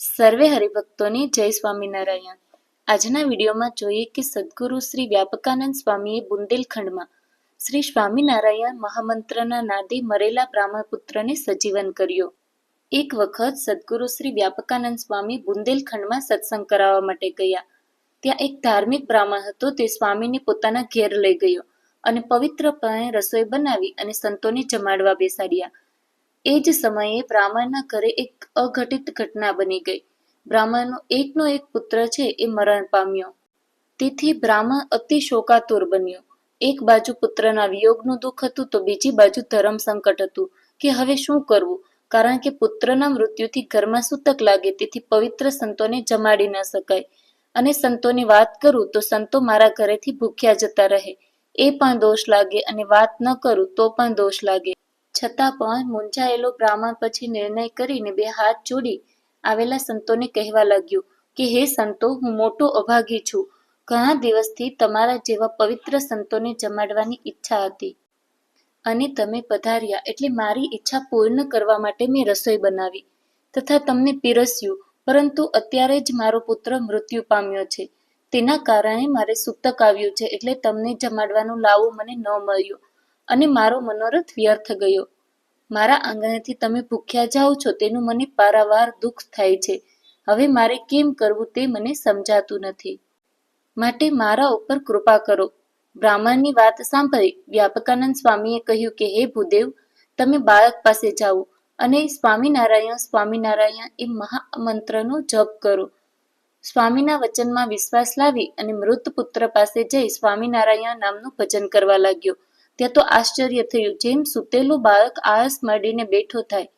સર્વે હરિભક્તોને જય સ્વામિનારાયણ. આજના વિડીયોમાં જોઈએ કે સદગુરુ શ્રી વ્યાપકાનંદ સ્વામીએ બુંદેલખંડમાં શ્રી સ્વામિનારાયણ મહામંત્રના નાદે મરેલા બ્રાહ્મણપુત્રને સજીવન કર્યો. એક વખત સદગુરુ શ્રી વ્યાપકાનંદ સ્વામી બુંદેલખંડમાં સત્સંગ કરાવવા માટે ગયા. ત્યાં એક ધાર્મિક બ્રાહ્મણ હતો, તે સ્વામીને પોતાના ઘેર લઈ ગયો અને પવિત્રપણે રસોઈ બનાવી અને સંતોને જમાડવા બેસાડ્યા. એ જ સમયે બ્રાહ્મણના ઘરે એક અઘટિત ઘટના બની ગઈ. બ્રાહ્મણનો એકનો એક પુત્ર છે એ મરણ પામ્યો. તેથી બ્રાહ્મણ અતિ શોકાતુર બન્યો. એક બાજુ પુત્રના વિયોગનું દુઃખ હતું તો બીજી બાજુ ધર્મ સંકટ હતું કે હવે શું કરવું? કારણ કે પુત્રના મૃત્યુથી ઘરમાં સૂતક લાગે તેથી પવિત્ર સંતોને જમાડી ન શકાય. અને સંતોની વાત કરું તો સંતો મારા ઘરેથી ભૂખ્યા જતા રહે. એ પણ દોષ લાગે અને વાત ન કરું તો પણ દોષ લાગે. છતાં પણ મૂંઝાયેલો બ્રાહ્મણ પછી નિર્ણય કરીને બે હાથ જોડી આવેલા સંતોને કહેવા લાગ્યો કે, હે સંતો, હું મોટો અભાગી છું. ઘણા દિવસથી તમારા જેવા પવિત્ર સંતોને જમાડવાની ઈચ્છા હતી. અને તમે પધાર્યા એટલે મારી ઈચ્છા પૂર્ણ કરવા માટે મેં રસોઈ બનાવી. તથા તમને પીરસ્યું, પરંતુ અત્યારે જ મારો પુત્ર મૃત્યુ પામ્યો છે. તેના કારણે મારે સૂતક આવ્યું છે એટલે તમને જમાડવાનું લાવું મને ન મળ્યું. અને મારો મનોરથ વ્યર્થ ગયો. મારા આંગણેથી તમે ભૂખ્યા જાઓ છો તેનું મને પારાવાર દુઃખ થાય છે. હવે મારે કેમ કરવું તે મને સમજાતું નથી. માટે મારા ઉપર કૃપા કરો. બ્રાહ્મણની વાત સાંભળી વ્યાપકાનંદ સ્વામીએ કહ્યું કે, હે ભૂદેવ, તમે બાળક પાસે જાઓ અને સ્વામિનારાયણ સ્વામિનારાયણ એ મહામંત્રનો જપ કરો. સ્વામીના વચનમાં વિશ્વાસ લાવી અને મૃત પુત્ર પાસે જઈ સ્વામિનારાયણ નામનું ભજન કરવા લાગ્યો. ત્યાં તો આશ્ચર્ય થયું. જેમ સૂતેલું બાળક આળસ માંડીને બેઠો થાય,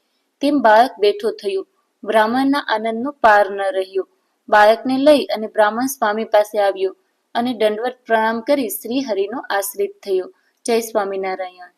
તેમ બાળક બેઠો થયું. બ્રાહ્મણના આનંદનો પાર ન રહ્યો. બાળકને લઈ અને બ્રાહ્મણ સ્વામી પાસે આવ્યો અને દંડવત પ્રણામ કરી શ્રી હરિનો આશ્રિત થયો. જય સ્વામિનારાયણ.